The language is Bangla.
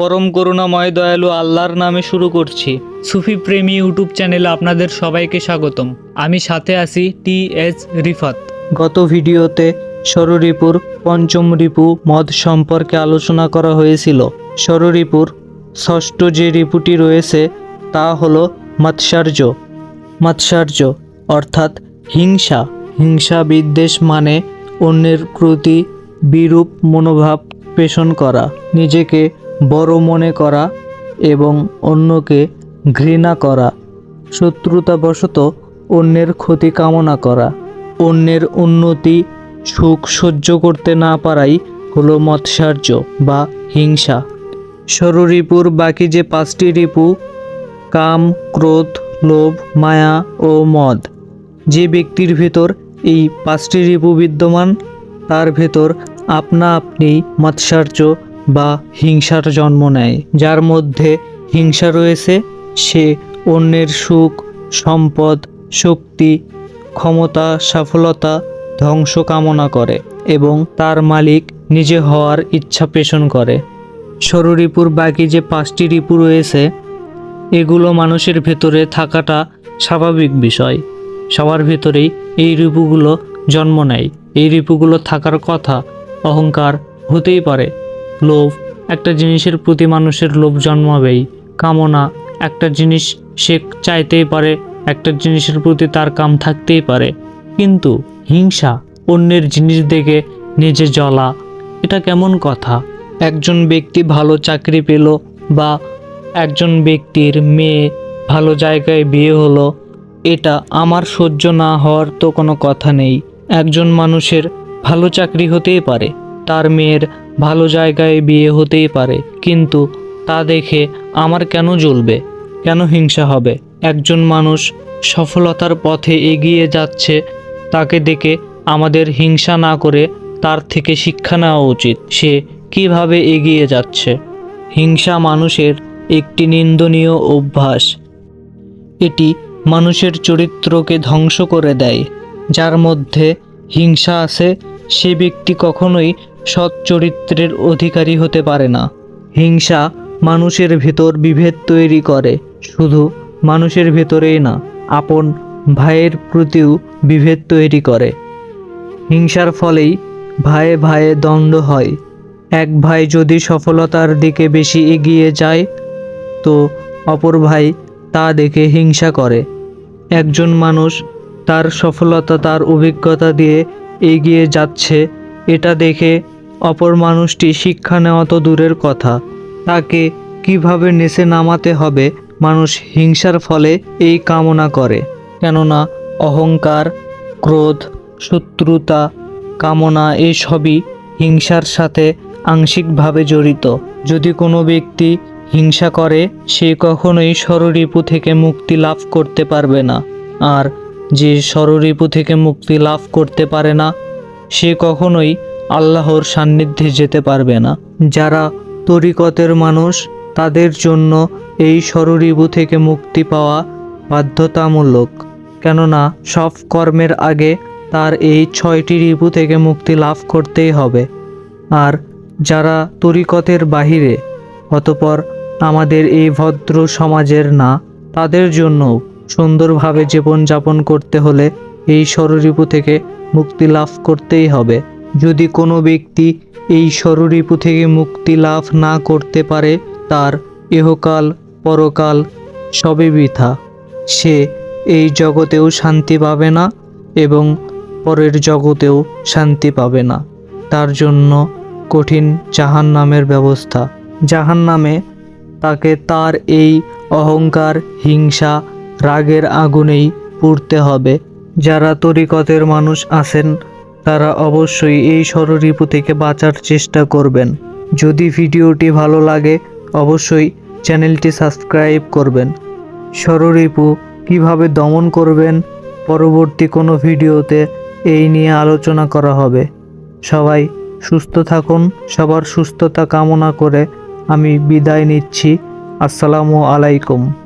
পরম করুণাময় দয়ালু আল্লাহর নামে শুরু করছি। সুফি প্রেমী ইউটিউব চ্যানেলে আপনাদের সবাইকে স্বাগতম। আমি সাথে আছি টি এস রিফাত। গত ভিডিওতে ষড়রিপুর পঞ্চম রিপু মদ সম্পর্কে আলোচনা করা হয়েছিল। ষড়রিপুর ষষ্ঠ যে রিপুটি রয়েছে, তা হল মাৎসার্য। মাৎসার্য অর্থাৎ হিংসা। হিংসা বিদ্বেষ মানে অন্যের প্রতি বিরূপ মনোভাব পেষণ করা। নিজেকে বড় মনে করা এবং অন্যকে ঘৃণা করা, শত্রুতাবশত অন্যের ক্ষতি কামনা করা। অন্যের উন্নতি সুখ সহ্য করতে না পারাই হলো মৎসার্য বা হিংসা। ষড়রিপুর বাকি যে পাঁচটি রিপু, কাম, ক্রোধ, লোভ, মায়া ও মদ, যে ব্যক্তির ভেতর এই পাঁচটি রিপু বিদ্যমান, তার ভেতর আপনা আপনি মৎসার্য বা হিংসার জন্ম নেয়। যার মধ্যে হিংসা রয়েছে, সে অন্যের সুখ, সম্পদ, শক্তি, ক্ষমতা সফলতা ধ্বংস কামনা করে এবং তার মালিক নিজে হওয়ার ইচ্ছা পেষণ করে। ষড়রিপুর বাকি যে পাঁচটি রিপু রয়েছে, এগুলো মানুষের ভেতরে থাকাটা স্বাভাবিক বিষয়। সবার ভেতরেই এই রিপুগুলো জন্ম নেয়। এই রিপুগুলো থাকার কথা অহংকার হতেই পারে। লোভ, একটা জিনিসের প্রতি মানুষের লোভ জন্মাবেই। কামনা, একটা জিনিস সে চাইতেই পারে, একটা জিনিসের প্রতি তার কাম থাকতেই পারে। কিন্তু হিংসা অন্যের জিনিস দেখে নিজে জ্বলা, এটা কেমন কথা? একজন ব্যক্তি ভালো চাকরি পেল বা একজন ব্যক্তির মেয়ে ভালো জায়গায় বিয়ে হলো, এটা আমার সহ্য না হওয়ার তো কোনো কথা নেই। একজন মানুষের ভালো চাকরি হতেই পারে, তার মেয়ের ভালো জায়গায় বিয়ে হতেই পারে, কিন্তু তা দেখে আমার কেন জ্বলবে? কেন হিংসা হবে? একজন মানুষ সফলতার পথে এগিয়ে যাচ্ছে, তাকে দেখে আমাদের হিংসা না করে তার থেকে শিক্ষা নেওয়া উচিত। সে কীভাবে এগিয়ে যাচ্ছে? হিংসা মানুষের একটি নিন্দনীয় অভ্যাস। এটি মানুষের চরিত্রকে ধ্বংস করে দেয়, যার মধ্যে হিংসা আছে সে ব্যক্তি কখনোই সৎ চরিত্রের অধিকারী হতে পারে না। হিংসা মানুষের ভেতর বিভেদ তৈরি করে, শুধু মানুষের ভেতরেই না, আপন ভাইয়ের প্রতিও বিভেদ তৈরি করে। হিংসার ফলেই ভাইয়ে ভাইয়ে দ্বন্দ্ব হয়। এক ভাই যদি সফলতার দিকে বেশি এগিয়ে যায়, তো অপর ভাই তা দেখে হিংসা করে। একজন মানুষ তার সফলতা, তার অভিজ্ঞতা দিয়ে এগিয়ে যাচ্ছে। এটা দেখে অপর মানুষটি শিক্ষা নেওয়া তো দূরের কথা। তাকে কীভাবে নেচে নামাতে হবে? মানুষ হিংসার ফলে এই কামনা করে। কেননা অহংকার, ক্রোধ, শত্রুতা, কামনা এই সবই হিংসার সাথে আংশিকভাবে জড়িত। যদি কোনো ব্যক্তি হিংসা করে, সে কখনোই ষড়রিপু থেকে মুক্তি লাভ করতে পারবে না। আর যে ষড়রিপু থেকে মুক্তি লাভ করতে পারে না, সে কখনোই আল্লাহর সান্নিধ্যে যেতে পারবে না। যারা তরিকতের মানুষ, তাদের জন্য এই ষড়রিপু থেকে মুক্তি পাওয়া বাধ্যতামূলক, কেননা সব কর্মের আগে তার এই ছয়টি রিপু থেকে মুক্তি লাভ করতেই হবে। আর যারা তরিকতের বাহিরে, অতপর আমাদের এই ভদ্র সমাজের না, তাদের জন্য সুন্দরভাবে জীবনযাপন করতে হলে এই ষড়রিপু থেকে মুক্তি লাভ করতেই হবে। যদি কোনো ব্যক্তি এই ষড়রিপু থেকে মুক্তি লাভ না করতে পারে, তার ইহকাল, পরকাল সবই বৃথা। সে এই জগতেও শান্তি পাবে না এবং পরের জগতেও শান্তি পাবে না। তার জন্য কঠিন জাহান নামের ব্যবস্থা। জাহান নামে তাকে তার এই অহংকার, হিংসা রাগের আগুনেই পুড়তে হবে। যারা তরিকতের মানুষ আছেন, তারা অবশ্যই এই ষড়রিপু থেকে বাঁচার চেষ্টা করবেন। যদি ভিডিওটি ভালো লাগে, অবশ্যই চ্যানেলটি সাবস্ক্রাইব করবেন। ষড়রিপু কীভাবে দমন করবেন, পরবর্তী কোনো ভিডিওতে এই নিয়ে আলোচনা করা হবে। সবাই সুস্থ থাকুন, সবার সুস্থতা কামনা করে আমি বিদায় নিচ্ছি। আসসালামু আলাইকুম।